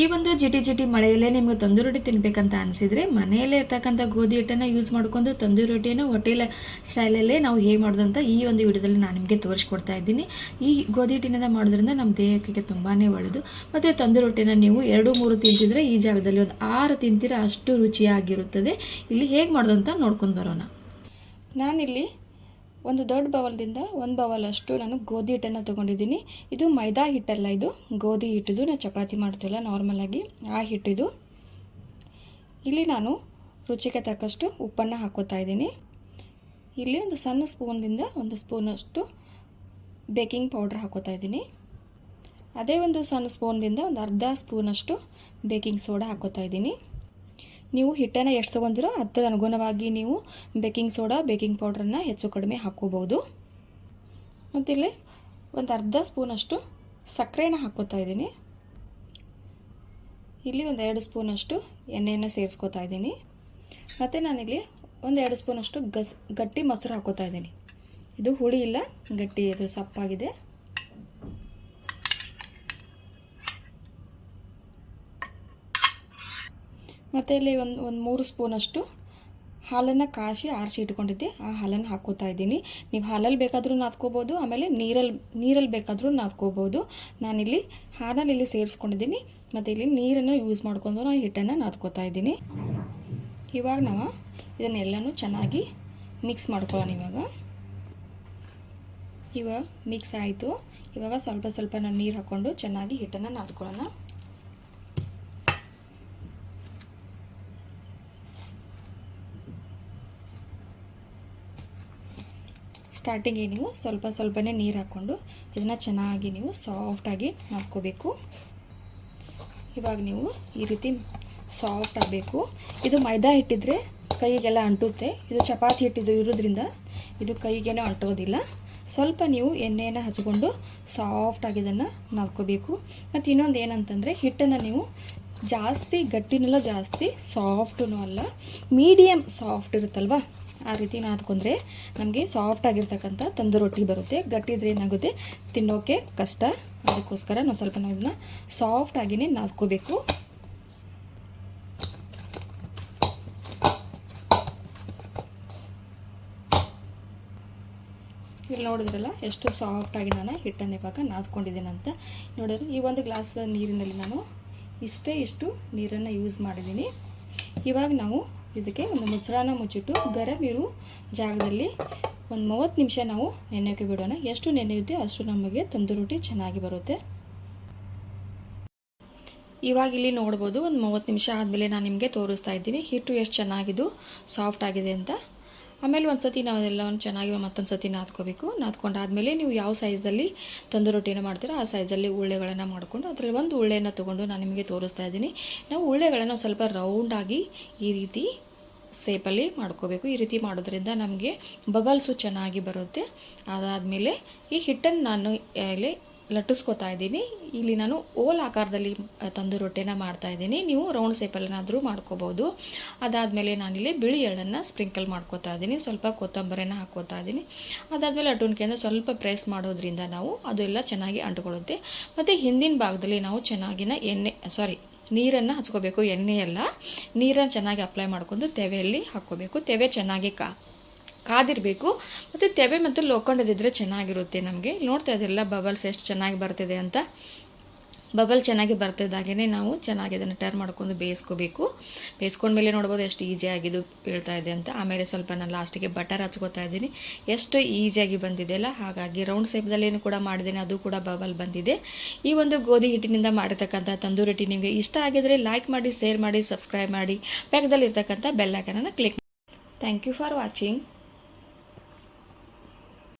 ಈ ಒಂದು ಜಿಟಿ ಜಿಟಿ ಮಳೆಯಲ್ಲೇ ನಿಮ್ಗೆ ತಂದೂರಿ ರೊಟ್ಟಿ ತಿನ್ಬೇಕಂತ ಅನಿಸಿದ್ರೆ ಮನೆಯಲ್ಲೇ ಇರ್ತಕ್ಕಂಥ ಗೋಧಿ ಹಿಟ್ಟನ್ನು ಯೂಸ್ ಮಾಡ್ಕೊಂಡು ತಂದೂರಿ ರೊಟ್ಟಿಯನ್ನು ಹೋಟೆಲ್ ಸ್ಟೈಲಲ್ಲೇ ನಾವು ಹೇಗೆ ಮಾಡೋದಂತ ಈ ಒಂದು ವಿಡಿಯೋದಲ್ಲಿ ನಾನು ನಿಮಗೆ ತೋರಿಸ್ಕೊಡ್ತಾ ಇದ್ದೀನಿ. ಈ ಗೋಧಿ ಹಿಟ್ಟಿನಿಂದ ಮಾಡೋದ್ರಿಂದ ನಮ್ಮ ದೇಹಕ್ಕೆ ತುಂಬಾ ಒಳ್ಳೆಯದು ಮತ್ತು ತಂದೂರಿ ರೊಟ್ಟಿನ ನೀವು ಎರಡು, ಮೂರು ತಿಂತಿದ್ರೆ ಈ ಜಾಗದಲ್ಲಿ ಒಂದು ಆರು ತಿಂತೀರ ಅಷ್ಟು ರುಚಿಯಾಗಿರುತ್ತದೆ. ಇಲ್ಲಿ ಹೇಗೆ ಮಾಡೋದಂತ ನೋಡ್ಕೊಂಡು ಬರೋಣ. ನಾನಿಲ್ಲಿ ಒಂದು ದೊಡ್ಡ ಬವಲ್ದಿಂದ ಒಂದು ಬವಲಷ್ಟು ನಾನು ಗೋಧಿ ಹಿಟ್ಟನ್ನು ತೊಗೊಂಡಿದ್ದೀನಿ. ಇದು ಮೈದಾ ಹಿಟ್ಟಲ್ಲ ಇದು. ಗೋಧಿ ಹಿಟ್ಟಿದು ನಾನು ಚಪಾತಿ ಮಾಡ್ತೀವಲ್ಲ ನಾರ್ಮಲಾಗಿ ಆ ಹಿಟ್ಟಿದು ಇಲ್ಲಿ ನಾನು ರುಚಿಗೆ ತಕ್ಕಷ್ಟು ಉಪ್ಪನ್ನು ಹಾಕೋತಾ ಇದ್ದೀನಿ. ಇಲ್ಲಿ ಒಂದು ಸಣ್ಣ ಸ್ಪೂನ್ದಿಂದ ಒಂದು ಸ್ಪೂನಷ್ಟು ಬೇಕಿಂಗ್ ಪೌಡ್ರ್ ಹಾಕೋತಾ ಇದ್ದೀನಿ. ಅದೇ ಒಂದು ಸಣ್ಣ ಸ್ಪೂನ್ದಿಂದ ಒಂದು ಅರ್ಧ ಸ್ಪೂನಷ್ಟು ಬೇಕಿಂಗ್ ಸೋಡಾ ಹಾಕೋತಾ ಇದ್ದೀನಿ. ನೀವು ಹಿಟ್ಟನ್ನು ಎಷ್ಟು ತೊಗೊಂಡಿರೋ ಅದರ ಅನುಗುಣವಾಗಿ ನೀವು ಬೇಕಿಂಗ್ ಸೋಡಾ, ಬೇಕಿಂಗ್ ಪೌಡ್ರನ್ನು ಹೆಚ್ಚು ಕಡಿಮೆ ಹಾಕ್ಕೋಬೋದು ಮತ್ತಿಲ್ಲಿ ಒಂದು ಅರ್ಧ ಸ್ಪೂನಷ್ಟು ಸಕ್ಕರೆನ ಹಾಕ್ಕೋತಾ ಇದ್ದೀನಿ. ಇಲ್ಲಿ ಒಂದು ಎರಡು ಸ್ಪೂನಷ್ಟು ಎಣ್ಣೆಯನ್ನು ಸೇರಿಸ್ಕೋತಾ ಇದ್ದೀನಿ. ಮತ್ತು ನಾನಿಲ್ಲಿ ಒಂದು ಎರಡು ಸ್ಪೂನಷ್ಟು ಗಸ್, ಗಟ್ಟಿ ಮೊಸರು ಹಾಕ್ಕೋತಾ ಇದ್ದೀನಿ. ಇದು ಹುಳಿ ಇಲ್ಲ, ಗಟ್ಟಿ, ಇದು ಸಪ್ಪಾಗಿದೆ. ಮತ್ತು ಇಲ್ಲಿ ಒಂದು ಒಂದು ಮೂರು ಸ್ಪೂನಷ್ಟು ಹಾಲನ್ನು ಕಾಯಿಸಿ ಆರಿಸಿ ಇಟ್ಕೊಂಡಿದ್ದೆ. ಆ ಹಾಲನ್ನು ಹಾಕೋತಾ ಇದ್ದೀನಿ. ನೀವು ಹಾಲಲ್ಲಿ ಬೇಕಾದರೂ ನಾದ್ಕೋಬೋದು, ಆಮೇಲೆ ನೀರಲ್ಲಿ ನೀರಲ್ಲಿ ಬೇಕಾದರೂ ನಾದ್ಕೋಬೋದು. ನಾನಿಲ್ಲಿ ಹಾಲಲ್ಲಿ ಇಲ್ಲಿ ಸೇರಿಸ್ಕೊಂಡಿದ್ದೀನಿ. ಮತ್ತು ಇಲ್ಲಿ ನೀರನ್ನು ಯೂಸ್ ಮಾಡ್ಕೊಂಡು ನಾನು ಹಿಟ್ಟನ್ನು ನಾದ್ಕೋತಾ ಇದ್ದೀನಿ. ಇವಾಗ ನಾವು ಇದನ್ನೆಲ್ಲನೂ ಚೆನ್ನಾಗಿ ಮಿಕ್ಸ್ ಮಾಡ್ಕೊಳ್ಳೋಣ ಇವಾಗ. ಇವಾಗ ಮಿಕ್ಸ್ ಆಯಿತು. ಇವಾಗ ಸ್ವಲ್ಪ ಸ್ವಲ್ಪ ನಾನು ನೀರು ಹಾಕ್ಕೊಂಡು ಚೆನ್ನಾಗಿ ಹಿಟ್ಟನ್ನು ನಾದ್ಕೊಳ್ಳೋಣ. ಸ್ಟಾರ್ಟಿಂಗಿಗೆ ನೀವು ಸ್ವಲ್ಪ ಸ್ವಲ್ಪನೇ ನೀರು ಹಾಕ್ಕೊಂಡು ಇದನ್ನು ಚೆನ್ನಾಗಿ ನೀವು ಸಾಫ್ಟಾಗಿ ಮಾಡ್ಕೋಬೇಕು. ಇವಾಗ ನೀವು ಈ ರೀತಿ ಸಾಫ್ಟ್ ಆಗಬೇಕು. ಇದು ಮೈದಾ ಹಿಟ್ಟಿದ್ರೆ ಕೈಗೆಲ್ಲ ಅಂಟುತ್ತೆ. ಇದು ಚಪಾತಿ ಹಿಟ್ಟಿದ್ರು ಇರೋದ್ರಿಂದ ಇದು ಕೈಗೇನೂ ಅಂಟೋದಿಲ್ಲ. ಸ್ವಲ್ಪ ನೀವು ಎಣ್ಣೆಯನ್ನು ಹಚ್ಕೊಂಡು ಸಾಫ್ಟಾಗಿ ಇದನ್ನು ನಾದ್ಕೋಬೇಕು ಮತ್ತು ಇನ್ನೊಂದು ಏನಂತಂದರೆ ಹಿಟ್ಟನ್ನು ನೀವು ಜಾಸ್ತಿ, ಗಟ್ಟಿನಲ್ಲ ಜಾಸ್ತಿ ಸಾಫ್ಟೂ ಅಲ್ಲ ಮೀಡಿಯಮ್ ಸಾಫ್ಟ್ ಇರುತ್ತಲ್ವ? ಆ ರೀತಿ ನಾದ್ಕೊಂಡ್ರೆ ನಮಗೆ ಸಾಫ್ಟ್ ಆಗಿರ್ತಕ್ಕಂಥ ತಂದು ರೊಟ್ಟಿ ಬರುತ್ತೆ. ಗಟ್ಟಿದ್ರೆ ಏನಾಗುತ್ತೆ? ತಿನ್ನೋಕೆ ಕಷ್ಟ. ಅದಕ್ಕೋಸ್ಕರ ನಾವು ಸ್ವಲ್ಪ ನಾವು ಇದನ್ನು ಸಾಫ್ಟ್ ಆಗಿನೇ ನಾದ್ಕೋಬೇಕು. ಇಲ್ಲಿ ನೋಡಿದ್ರಲ್ಲ, ಎಷ್ಟು ಸಾಫ್ಟಾಗಿ ನಾನು ಹಿಟ್ಟನ್ನು ಇವಾಗ ನಾದ್ಕೊಂಡಿದ್ದೀನಿ ಅಂತ ನೋಡಿದ್ರೆ ಈ ಒಂದು ಗ್ಲಾಸ್ ನೀರಿನಲ್ಲಿ ನಾನು ಇಷ್ಟೇ ಇಷ್ಟು ನೀರನ್ನು ಯೂಸ್ ಮಾಡಿದ್ದೀನಿ. ಇವಾಗ ನಾವು ಇದಕ್ಕೆ ಒಂದು ಮುಚ್ಚಳನ ಮುಚ್ಚಿಟ್ಟು ಗರಂ ಇರೋ ಜಾಗದಲ್ಲಿ ಒಂದು ಮೂವತ್ತು ನಿಮಿಷ ನಾವು ನೆನೆಯೋಕೆ ಬಿಡೋಣ. ಎಷ್ಟು ನೆನೆಯುತ್ತೆ ಅಷ್ಟು ನಮಗೆ ತಂದೂರಿ ರೊಟ್ಟಿ ಚೆನ್ನಾಗಿ ಬರುತ್ತೆ. ಇವಾಗ ಇಲ್ಲಿ ನೋಡ್ಬೋದು ಒಂದು ಮೂವತ್ತು ನಿಮಿಷ ಆದಮೇಲೆ ನಾನು ನಿಮಗೆ ತೋರಿಸ್ತಾ ಇದ್ದೀನಿ. ಹಿಟ್ಟು ಎಷ್ಟು ಚೆನ್ನಾಗಿದ್ದು, ಸಾಫ್ಟ್ ಆಗಿದೆ ಅಂತ. ಆಮೇಲೆ ಒಂದು ಸತಿ ನಾವೆಲ್ಲವನ್ನು ಒಂದು ಚೆನ್ನಾಗಿ ಮತ್ತೊಂದು ಸತಿ ನಾದ್ಕೋಬೇಕು. ನಾದ್ಕೊಂಡಾದಮೇಲೆ ನೀವು ಯಾವ ಸೈಜಲ್ಲಿ ತಂದು ರೊಟ್ಟಿನ ಮಾಡ್ತೀರೋ ಆ ಸೈಜಲ್ಲಿ ಉಳ್ಳೆಗಳನ್ನು ಮಾಡಿಕೊಂಡು ಅದರಲ್ಲಿ ಒಂದು ಉಳ್ಳೆಯನ್ನು ತೊಗೊಂಡು ನಾನು ನಿಮಗೆ ತೋರಿಸ್ತಾ ಇದ್ದೀನಿ. ನಾವು ಉಳ್ಳೆಗಳನ್ನು ಸ್ವಲ್ಪ ರೌಂಡಾಗಿ ಈ ರೀತಿ ಸೇಪಲ್ಲಿ ಮಾಡ್ಕೋಬೇಕು. ಈ ರೀತಿ ಮಾಡೋದ್ರಿಂದ ನಮಗೆ ಬಬಲ್ಸು ಚೆನ್ನಾಗಿ ಬರುತ್ತೆ. ಅದಾದಮೇಲೆ ಈ ಹಿಟ್ಟನ್ನು ನಾನು ಇಲ್ಲಿ ಲಟ್ಟಿಸ್ಕೊತಾ ಇದ್ದೀನಿ. ಇಲ್ಲಿ ನಾನು ಓಲ್ ಆಕಾರದಲ್ಲಿ ತಂದು ರೊಟ್ಟಿನ ಮಾಡ್ತಾ ಇದ್ದೀನಿ. ನೀವು ರೌಂಡ್ ಸೇಪಲ್ಲೇನಾದರೂ ಮಾಡ್ಕೋಬೋದು. ಅದಾದಮೇಲೆ ನಾನಿಲ್ಲಿ ಬಿಳಿ ಎಳ್ಳನ್ನು ಸ್ಪ್ರಿಂಕಲ್ ಮಾಡ್ಕೋತಾ ಇದ್ದೀನಿ. ಸ್ವಲ್ಪ ಕೊತ್ತಂಬರಿನ ಹಾಕ್ಕೋತಾ ಇದ್ದೀನಿ. ಅದಾದಮೇಲೆ ಅಟುಣಿಕೆಯಿಂದ ಸ್ವಲ್ಪ ಪ್ರೆಸ್ ಮಾಡೋದ್ರಿಂದ ನಾವು ಅದು ಎಲ್ಲ ಚೆನ್ನಾಗಿ ಅಂಟ್ಕೊಳ್ಳುತ್ತೆ. ಮತ್ತು ಹಿಂದಿನ ಭಾಗದಲ್ಲಿ ನಾವು ಚೆನ್ನಾಗಿನ ಎಣ್ಣೆ, ಸಾರಿ, ನೀರನ್ನು ಹಚ್ಕೋಬೇಕು. ಎಣ್ಣೆಯೆಲ್ಲ, ನೀರನ್ನು ಚೆನ್ನಾಗಿ ಅಪ್ಲೈ ಮಾಡ್ಕೊಂಡು ತೆವೆಯಲ್ಲಿ ಹಾಕ್ಕೋಬೇಕು. ತೆವೆ ಚೆನ್ನಾಗಿ ಕಾ ಕಾದಿರಬೇಕು. ಮತ್ತು ತೆವೆ ಮತ್ತು ಲೋಕೊಂಡದಿದ್ದರೆ ಚೆನ್ನಾಗಿರುತ್ತೆ ನಮಗೆ. ನೋಡ್ತಾ ಇದೆಲ್ಲ ಬಬಲ್ಸ್ ಎಷ್ಟು ಚೆನ್ನಾಗಿ ಬರ್ತಿದೆ ಅಂತ. ಬಬಲ್ ಚೆನ್ನಾಗಿ ಬರ್ತಿದ್ದಾಗೇ ನಾವು ಚೆನ್ನಾಗಿ ಅದನ್ನು ಟರ್ನ್ ಮಾಡ್ಕೊಂಡು ಬೇಯಿಸ್ಕೋಬೇಕು. ಬೇಯಿಸ್ಕೊಂಡ್ಮೇಲೆ ನೋಡ್ಬೋದು ಎಷ್ಟು ಈಸಿಯಾಗಿದ್ದು ಬೀಳ್ತಾ ಇದೆ ಅಂತ. ಆಮೇಲೆ ಸ್ವಲ್ಪ ನಾನು ಲಾಸ್ಟಿಗೆ ಬಟರ್ ಹಚ್ಕೋತಾ ಇದ್ದೀನಿ. ಎಷ್ಟು ಈಸಿಯಾಗಿ ಬಂದಿದೆಯಲ್ಲ ಹಾಗಾಗಿ ರೌಂಡ್ ಸೇಪ್ದಲ್ಲೇನು ಕೂಡ ಮಾಡಿದ್ದೀನಿ, ಅದು ಕೂಡ ಬಬಲ್ ಬಂದಿದೆ. ಈ ಒಂದು ಗೋಧಿ ಹಿಟ್ಟಿನಿಂದ ಮಾಡಿರ್ತಕ್ಕಂಥ ತಂದೂರಿ ನಿಮಗೆ ಇಷ್ಟ ಆಗಿದರೆ ಲೈಕ್ ಮಾಡಿ ಶೇರ್ ಮಾಡಿ ಸಬ್ಸ್ಕ್ರೈಬ್ ಮಾಡಿ. ಪಕ್ಕದಲ್ಲಿರ್ತಕ್ಕಂಥ ಬೆಲ್ಲೈಕನನ್ನು click thank you for watching